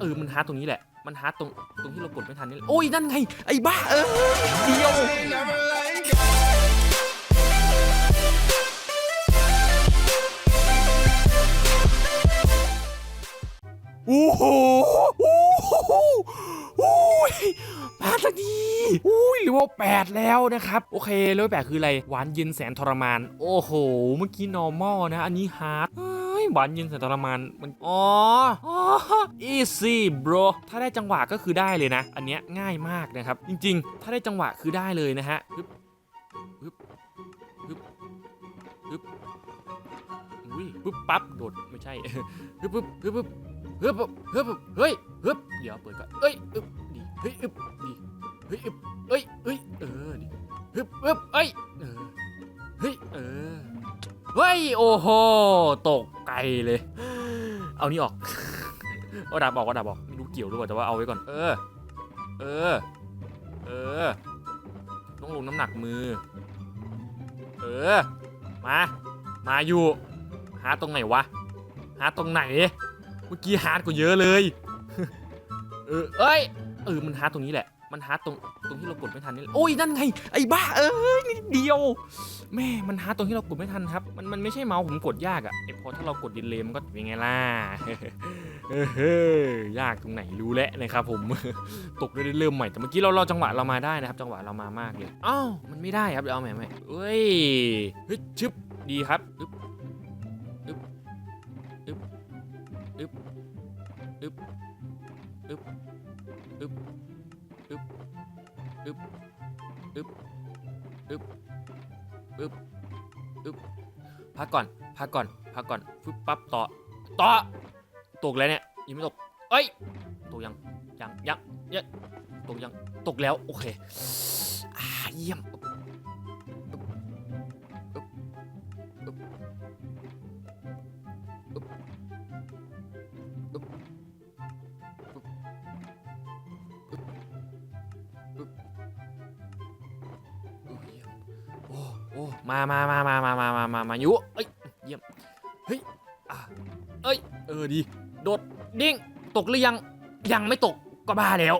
เออมันฮาร์ดตรงนี้แหละ มันฮาร์ดตรงตรงที่เรากดไม่ทันนี่แหละโอ้ยนั่นไงไอ้บ้าเออเดียวโอ้โหโอ้โหโอ้ย แปดสักทีอุ้ยหรือว่าแปดแล้วนะครับ โอเคแล้วแปดคืออะไร หวานเย็นแสนทรมาน โอ้โห เมื่อกี้ normal นะ อันนี้ hard เฮ้ยหวานเย็นแสนทรมานมันอ๋ออ๋อ easy bro ถ้าได้จังหวะก็คือได้เลยนะ อันเนี้ยง่ายมากนะครับ จริง ๆ ถ้าได้จังหวะคือได้เลยนะฮะฮึบฮึบฮึบฮึบอุ้ยปึ๊บปั๊บโดดไม่ใช่ฮึบฮึบฮึบฮึบฮึบฮึบฮึบเฮ้ยฮึบเดี๋ยวเปิดก่อนเอ้ยอึบดีเฮ้ย ฮึบฮึบเอ้ยเออเฮ้ยเออเฮ้ยโอ้โหตกไกลเลย เอานี่ออกเอาดาบออกเอาดาบออกไม่รู้เกี่ยวหรือเปล่าแต่ว่าเอาไว้ก่อน เออ เออ เออ ต้องลงน้ำหนักมือ เออ มา มาอยู่ หาตรงไหนวะ หาตรงไหน เมื่อกี้ฮาร์ดกว่าเยอะเลย เออ เอ้ย เออ มันฮาร์ดตรงนี้แหละมันฮาร์ดตรงตรงที่เรากดไม่ทันนี่แหละโอ้ยนั่นไงไอ้บ้าเอ้ยนิดเดียวแม่มันฮาร์ดตรงที่เรากดไม่ทันครับ มันมันไม่ใช่เมาส์ผมกดยากอะไอพอถ้าเรากดดินเลมันก็เป็นไงล่ะเออเฮ้ยากตรงไหนรู้แล้วนะครับผมตกได้เริ่มใหม่แต่เมื่อกี้เราเราจังหวะเรามาได้นะครับ จังหวะเรามามากเลยอ้าวมันไม่ได้ครับเอาใหม่ใหม่เฮ้ยเฮ้ยชึบดีครับอึ๊บอึ๊บอึ๊บอึ๊บอึ๊บอึ๊บอึ๊บ อึบอึบอึบอึบอึบอึบพักก่อน พักก่อน พักก่อนฟึบปั๊บต่อ ต่อ ตกแล้วเนี่ย ยังไม่ตก เอ้ย ตกยัง ยัง ยังยังตกยัง ตกแล้ว โอเคอ่าเยี่ยม มามามามามามามามามายุเอ้ยเยี่ยมเฮ้ยอะเอ้ยเออดีโดดดิ้งตกหรือยังยังไม่ตกก็บ้าแล้ว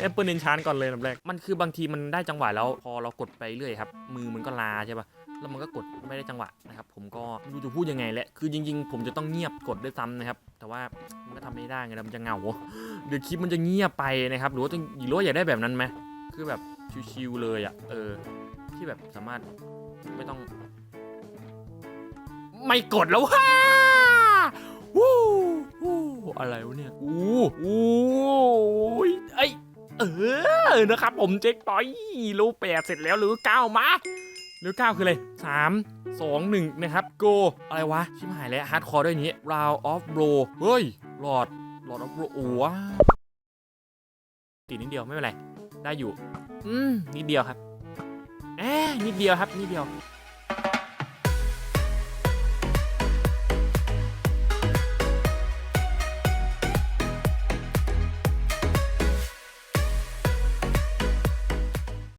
แอปเปิลเนนชานก่อนเลยลำแรกมันคือบางทีมันได้จังหวะแล้วพอเรากดไปเรื่อยครับมือมันก็ลาใช่ปะแล้วมันก็กดไม่ได้จังหวะนะครับผมก็ไม่รู้จะพูดยังไงแหละคือจริง ๆ ผมจะต้องเงียบกดด้วยซ้ำนะครับแต่ว่ามันก็ทำไม่ได้ไงนะมันจะเหงาเดี๋ยวคลิปมันจะเงียบไปนะครับหรือว่าต้องหรือว่าอยากได้แบบนั้นไหมคือแบบชิวๆเลยอะเออ ที่แบบสามารถไม่ต้อง ไม่กดแล้วฮ่าวู้วู้อะไรวะเนี่ยอู้อู้ไอเออนะครับ ผมเจ๊กปอยรูปแปดเสร็จแล้วหรือเก้ามาหรือเก้าคืออะไรสามสองหนึ่งนะครับ go อะไรวะ ชิมหายแล้วฮาร์ดคอร์ด้วยนี้ round of blow เฮ้ยหลอดหลอด of blow โอ้ว้าวตีนิดเดียวไม่เป็นไร ได้อยู่ อืมนิดเดียวครับ นิดเดียวครับนิดเดียว